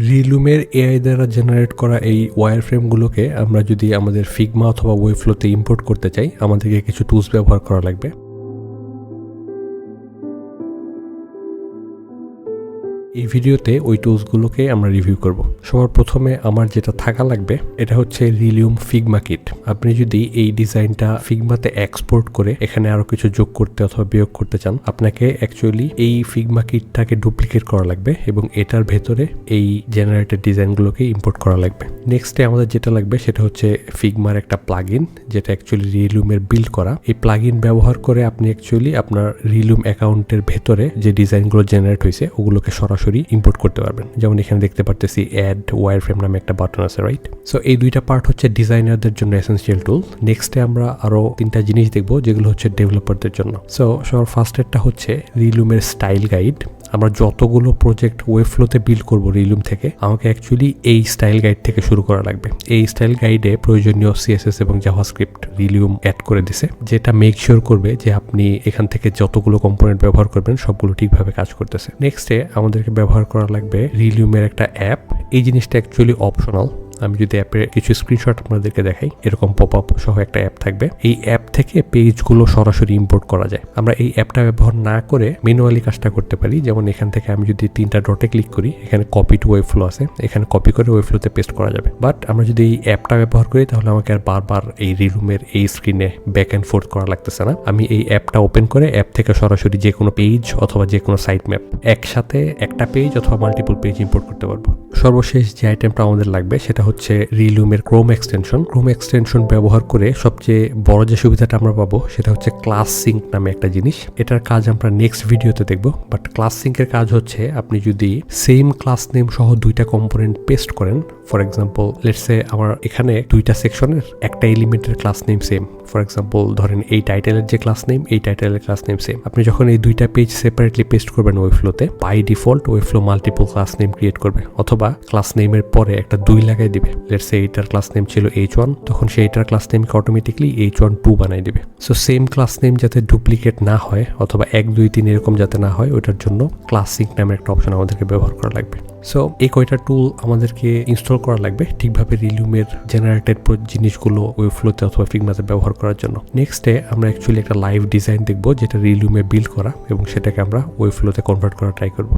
রিলুমের AI দ্বারা generate করা এই ওয়ার ফ্রেমগুলোকে আমরা যদি আমাদের ফিগমা অথবা ওয়েফ্লোতে ইম্পোর্ট করতে চাই, আমাদেরকে কিছু টুলস ব্যবহার করা লাগবে। এই ভিডিওতে ওই টুলসগুলোকে আমরা রিভিউ করব। সবার প্রথমে আমার যেটা থাকা লাগবে, এটা হচ্ছে রিলিউম ফিগমা কিট আপনি যদি এই ডিজাইনটা ফিগমাতে এক্সপোর্ট করে এখানে আরও কিছু যোগ করতে অথবা বিয়োগ করতে চান, আপনাকে অ্যাকচুয়ালি এই ফিগমা কিটটাকে ডুপ্লিকেট করা লাগবে এবং এটার ভেতরে এই জেনারেটেড ডিজাইনগুলোকে ইম্পোর্ট করা লাগবে। নেক্সটে আমাদের যেটা লাগবে, সেটা হচ্ছে ফিগমার একটা প্লাগ যেটা অ্যাকচুয়ালি রিলুমের বিল্ড করা। এই প্লাগ ব্যবহার করে আপনি অ্যাকচুয়ালি আপনার রিলুম অ্যাকাউন্টের ভেতরে যে ডিজাইনগুলো জেনারেট হয়েছে, ওগুলোকে সরাসরি ইম্পোর্ট করতে পারবেন। যেমন এখানে দেখতে পারতেছি অ্যাড ওয়ার ফ্রেম নামে একটা বাটন আছে রাইট সো এই দুইটা পার্ট হচ্ছে ডিজাইনারদের জন্য এসেন্সিয়াল টুল নেক্সটে আমরা আরও তিনটা জিনিস দেখব, যেগুলো হচ্ছে ডেভেলপারদের জন্য। সো সবার ফার্স্টেরটা হচ্ছে রিলুমের স্টাইল গাইড আমরা যতগুলো প্রজেক্ট ওয়েবফ্লোতে বিল্ড করব রিলুম থেকে, আমাকে অ্যাকচুয়ালি এই স্টাইল গাইড থেকে শুরু করা লাগবে। এই স্টাইল গাইডে প্রয়োজনীয় সিএসএস এবং জাভাস্ক্রিপ্ট রিলিউম অ্যাড করে দিছে, যেটা মেক শিওর করবে যে আপনি এখান থেকে যতগুলো কম্পোনেন্ট ব্যবহার করবেন, সবগুলো ঠিকভাবে কাজ করতেছে। নেক্সটে আমাদেরকে ব্যবহার করা লাগবে রিলিউমের একটা অ্যাপ এই জিনিসটা অ্যাকচুয়ালি অপশনাল আমি যদি অ্যাপের কিছু স্ক্রিনশট আপনাদেরকে দেখাই, এরকম পপ আপ সহ একটা অ্যাপ থাকবে। এই অ্যাপ থেকে পেজগুলো সরাসরি ইম্পোর্ট করা যায়। আমরা এই অ্যাপটা ব্যবহার না করে ম্যানুয়ালি কাজটা করতে পারি। যেমন এখান থেকে আমি যদি তিনটা ডটে ক্লিক করি, এখানে কপি টু ওয়েব ফ্লো আছে। এখানে কপি করে ওয়েব ফ্লোতে পেস্ট করা যাবে। বাট আমরা যদি এই অ্যাপটা ব্যবহার করি, তাহলে আমাকে আর বারবার এই রিলুমের এই স্ক্রিনে ব্যাক অ্যান্ড ফোর্থ করা লাগতেছে না। আমি এই অ্যাপটা ওপেন করে অ্যাপ থেকে সরাসরি যে কোনো পেজ অথবা যে কোনো সাইট ম্যাপ একসাথে একটা পেজ অথবা মাল্টিপল পেজ ইম্পোর্ট করতে পারব। সর্বশেষ যে আইটেমটা আমাদের লাগবে, সেটা হচ্ছে রিলুমের ক্রোম এক্সটেনশন ক্রোম এক্সটেনশন ব্যবহার করে সবচেয়ে বড় যে সুবিধাটা আমরা পাবো, সেটা হচ্ছে ক্লাস সিঙ্ক নামে একটা জিনিস। এটার কাজ আমরা নেক্সট ভিডিওতে দেখব বাট ক্লাস সিঙ্কের কাজ হচ্ছে আপনি যদি সেম ক্লাস নেম সহ দুইটা কম্পোনেন্ট পেস্ট করেন ফর এক্সাম্পল লেটসে আমার এখানে দুইটা সেকশনের একটা এলিমেন্টের class name same for example ধরেন এই টাইটেলের যে ক্লাস নেম এই টাইটেলের ক্লাস নেম সেম আপনি যখন এই দুইটা পেজ সেপারেটলি পেস্ট করবেন ওয়েফ্লোতে ফ্লোতে বাই ডিফল্ট ওই flow multiple class name create করবে, অথবা ক্লাস নেমের পরে একটা দুই লাগাই দিবে। লেটসে এইটার ক্লাস নেম ছিল এইচ ওয়ান তখন সেইটার ক্লাস নেমকে অটোমেটিকলি এইচ ওয়ান টু বানাই দিবে। সো সেম ক্লাস নেম যাতে ডুপ্লিকেট না হয়, অথবা এক, দুই, তিন এরকম যাতে না হয় ওইটার জন্য ক্লাস সিঙ্ক নামের একটা অপশন আমাদেরকে ব্যবহার করা লাগবে। সো এই কয়টা টুল আমাদেরকে ইনস্টল করা লাগবে ঠিকভাবে রিলিউমের জেনারেটেড জিনিসগুলো ওয়েবফ্লোতে অথবা ফিগমাতে ব্যবহার করার জন্য। নেক্সটে আমরা অ্যাকচুয়ালি একটা লাইভ ডিজাইন দেখব, যেটা রিলিউমে বিল্ড করা এবং সেটাকে আমরা ওয়েবফ্লোতে কনভার্ট করা ট্রাই করব।